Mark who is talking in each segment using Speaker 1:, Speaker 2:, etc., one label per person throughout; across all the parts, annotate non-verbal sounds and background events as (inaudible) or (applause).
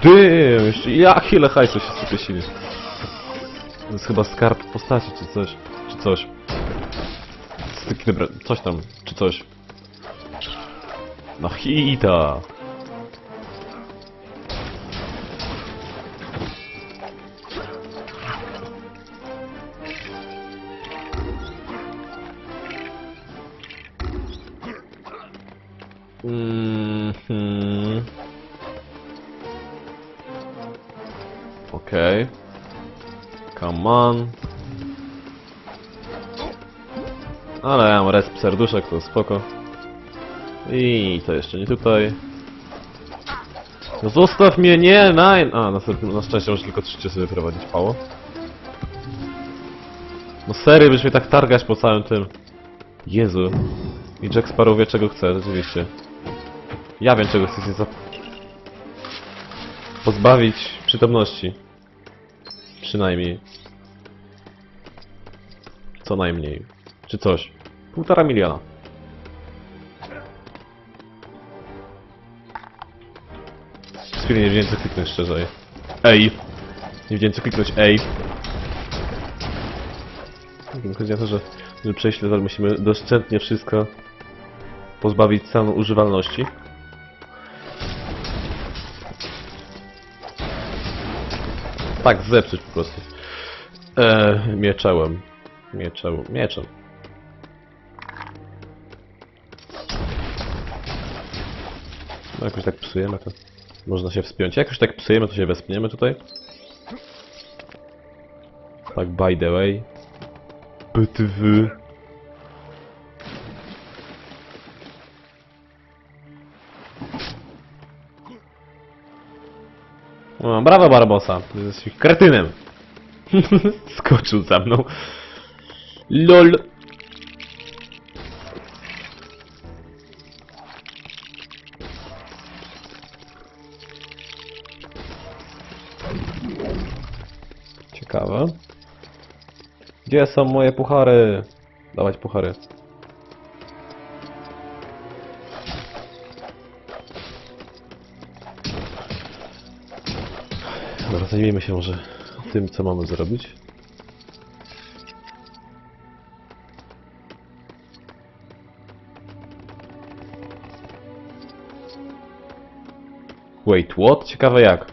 Speaker 1: Dym! Jeszcze jak ile hajsu się sypiesili. To jest chyba skarb w postaci, czy coś. Czy coś. Styki, dobra, coś tam, czy coś. No hita! Mhm. Okej. Come on. Ale ja mam resp serduszek, to spoko. I to jeszcze nie tutaj. Zostaw mnie, nie, nine! A, na, na szczęście może tylko trzecie sobie prowadzić pało. No serio, byś mnie tak targać po całym tym. Jezu. I Jack Sparrow wie czego chce, rzeczywiście. Ja wiem czego chcę się za... Pozbawić przytomności. Przynajmniej. Co najmniej. Czy coś. Półtora miliona. Z nie wiedziałem co kliknąć szczerze. Ej! Nie wiedziałem co kliknąć, ej! Chodzi o to, że przejść musimy doszczętnie wszystko pozbawić samą używalności. Tak, zepsuć po prostu. Eee, mieczełem. Mieczeł, mieczem. No jakoś tak psujemy to. Można się wspiąć. Jakoś tak psujemy, to się wespniemy tutaj. Tak, by the way. BTW. O, brawo Barbosa, jesteś kretynem. (laughs) Skoczył za mną. LOL. Ciekawe. Gdzie są moje puchary? Dawać puchary. Zajmijmy się może tym, co mamy zrobić. Wait, what? Ciekawe jak.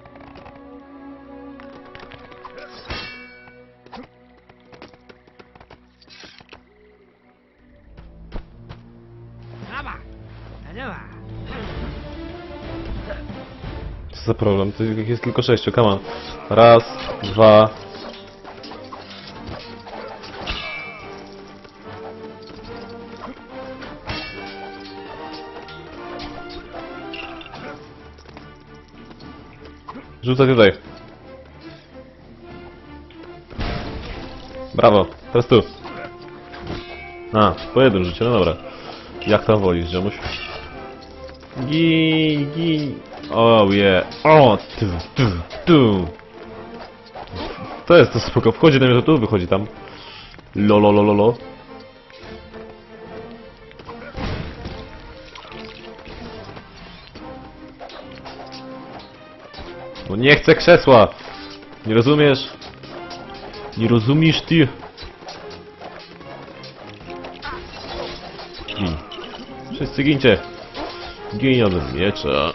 Speaker 1: Co za problem? To jest tylko sześciu, come on. Raz, dwa... Rzucaj tutaj. Brawo, teraz tu. A, po jednym rzucie, no dobra. Jak tam wolisz, ziomuś? Gin, gin. Oh yeah. O, tu, tu, tu. To jest to spoko. Wchodzi do mnie, to tu wychodzi tam. Lolo, lolo, lolo. No nie chcę krzesła. Nie rozumiesz? Nie rozumiesz ty? Gin. Wszyscy gincie. Gin od miecza.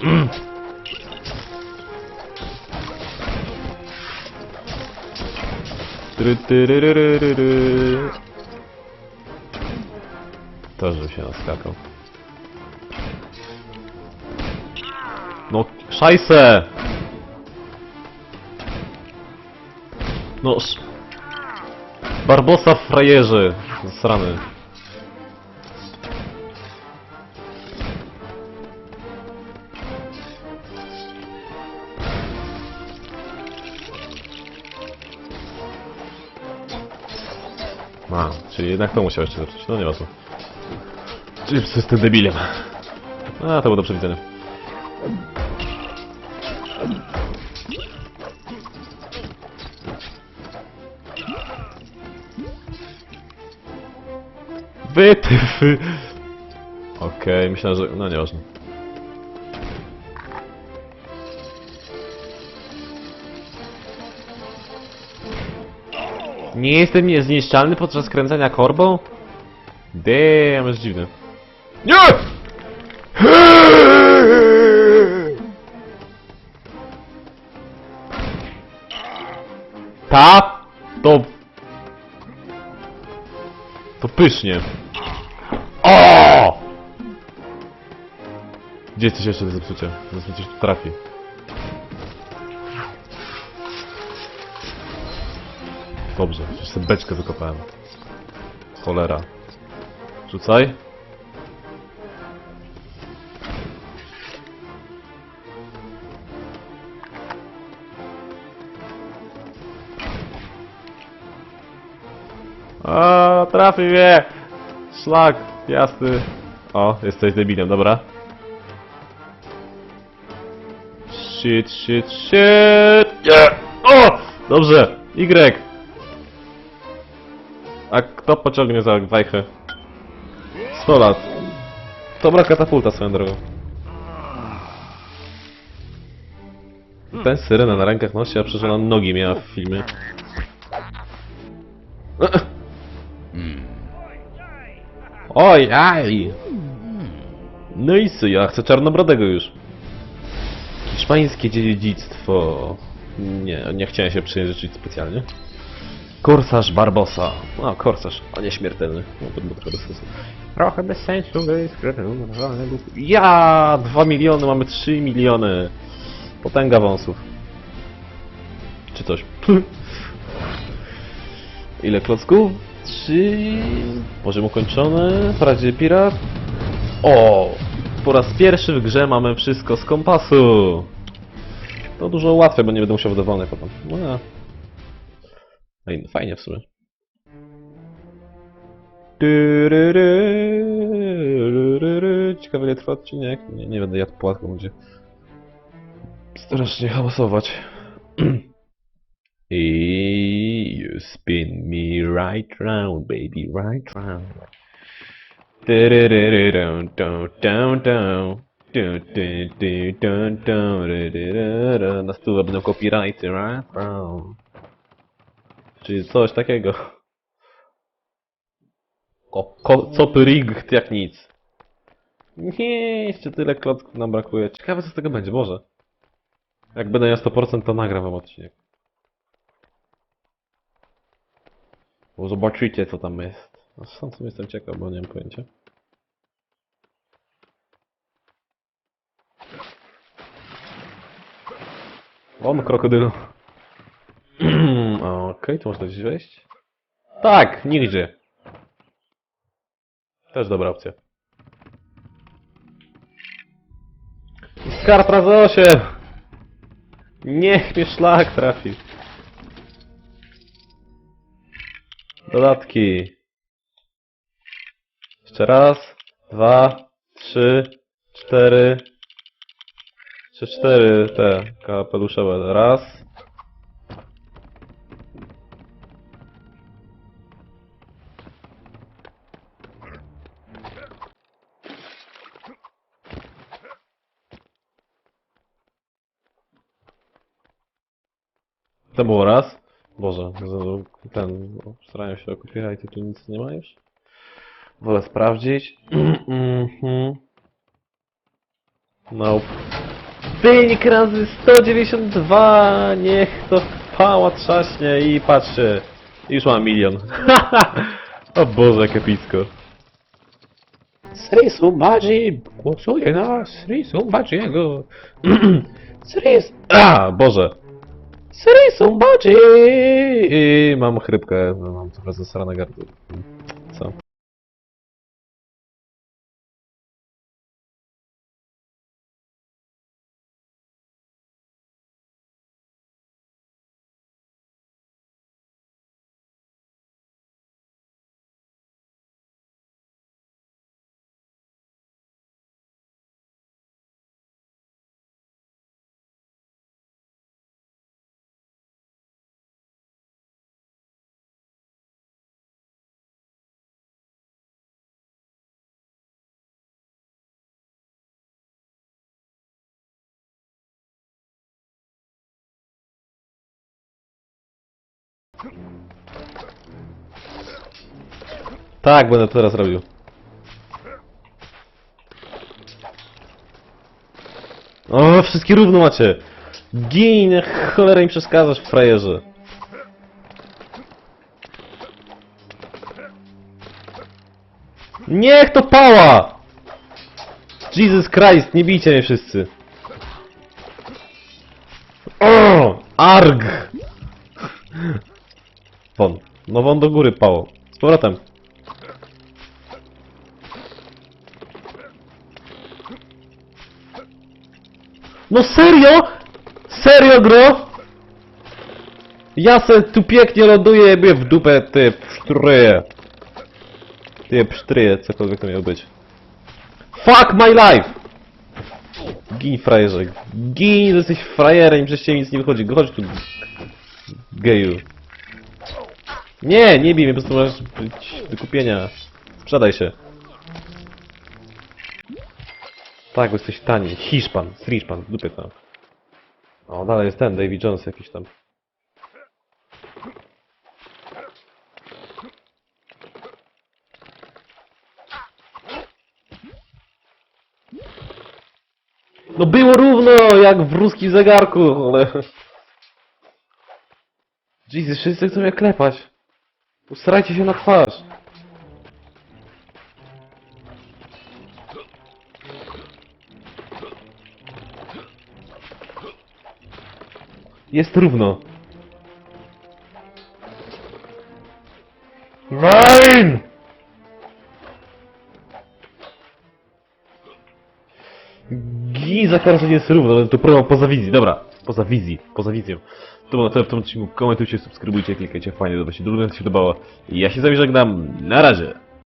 Speaker 1: To, że się naskakał. No, szajse! No, sz... Barbosa w frajerze. A, czyli jednak to musiał jeszcze zepsuć. No nie ma co. Czyli jestem debilem. A, to było do przewidzenia. Wytyfy! Okej, myślałem, że... No nieważne. Nie jestem niezniszczalny podczas kręcenia korbą? Damn, jest dziwny. Nie! Ta? To... To pysznie. O! Gdzie jesteś jeszcze do zepsucia? Tu trafi. Dobrze, już sobie beczkę wykopałem. Cholera. Rzucaj. A, trafi mnie! Szlak, jasny. O, jesteś debilem, dobra. Shit, shit, shit! Nie! O! Dobrze, Y. A kto pociągnie za wajchę? 100 lat. Dobra katapulta swoją drogą. Ten syrenę na rękach nosi, a przecież ona nogi miała w filmie. Oj, aj! No i co, ja chcę czarnobrodego już. Hiszpańskie dziedzictwo. Nie, nie chciałem się przyjęzyczyć specjalnie. Korsarz Barbosa. No, korsarz, a nie śmiertelny. No, to było trochę bez sensu. Trochę bez sensu, Ja! Dwa miliony, mamy trzy miliony. Potęga wąsów. Czy coś. (laughs) Ile klocków? Trzy... Poziom ukończony. Wprawdzie pirat. O! Po raz pierwszy w grze mamy wszystko z kompasu. To dużo łatwiej, bo nie będę musiał dowolnej potem. No ja. No fajnie w sumie. Ciekawe ile trwa odcinek? Nie, nie będę jadł płatką, będzie strasznie hałasować. I you spin me right round, baby, right round. Na stówę będą copyrighty, right round. Czyli coś takiego. Ko, ko, copy jak nic. Nie, jeszcze tyle klocków nam brakuje. Ciekawe co z tego będzie, może. Jak będę miał 100% to nagram wam odcinek. Bo zobaczycie co tam jest. No sam sobie jestem ciekaw, bo nie mam pojęcia. On krokodylu. Okej, to można gdzieś wejść? Tak, nigdzie. Też dobra opcja. Skarb razy 8! Niech mnie szlak trafi. Dodatki. Jeszcze raz, dwa, trzy, cztery. Trzy, cztery te kapeluszowe. Raz. To było raz. Boże, ten, starają się o copyrighty, tu nic nie ma już. Wolę sprawdzić. (clears throat) Mhm. Nope. Wynik razy 192! Niech to pała trzaśnie i patrzcie. Już mam milion. (laughs) o Boże, jak epicko. Sri Sumbaji głosuje na Sri Sumbajiego. (clears throat) Sri... (clears throat) A, Boże. Sri Sumbaji! I mam chrypkę, no, mam trochę zasrane gardło. Tak, będę to teraz robił. O, wszystkie równo macie! Gin, cholera im przeszkadzasz, frajerze. Niech to pała! Jesus Christ, nie bijcie mnie wszyscy. O, arg! Won. No won do góry pało. Z powrotem. No serio? Serio gro? Ja se tu pięknie ląduję i mnie w dupę ty psztryje. Ty psztryje, cokolwiek to miało być. Fuck my life! Gin frajerze. Gin, jesteś frajerem, przecież ci nic nie wychodzi. Chodź tu. Geju. Nie, nie bij mnie, po prostu masz być do kupienia. Sprzedaj się. Tak, bo jesteś tani. Hiszpan, w dupie tam. O, dalej jest ten, Davy Jones jakiś tam. No było równo, jak w ruskim zegarku, ale... Jesus, wszyscy chcą mnie klepać. Usrajcie się na twarz. Jest równo. Giza teraz nie jest równo, to program poza wizji, dobra. Poza wizji, poza wizją. To było na tyle w tym odcinku. Komentujcie, subskrybujcie, klikajcie fajnie, to się drugie się podobało. I ja się z wami żegnam. Na razie.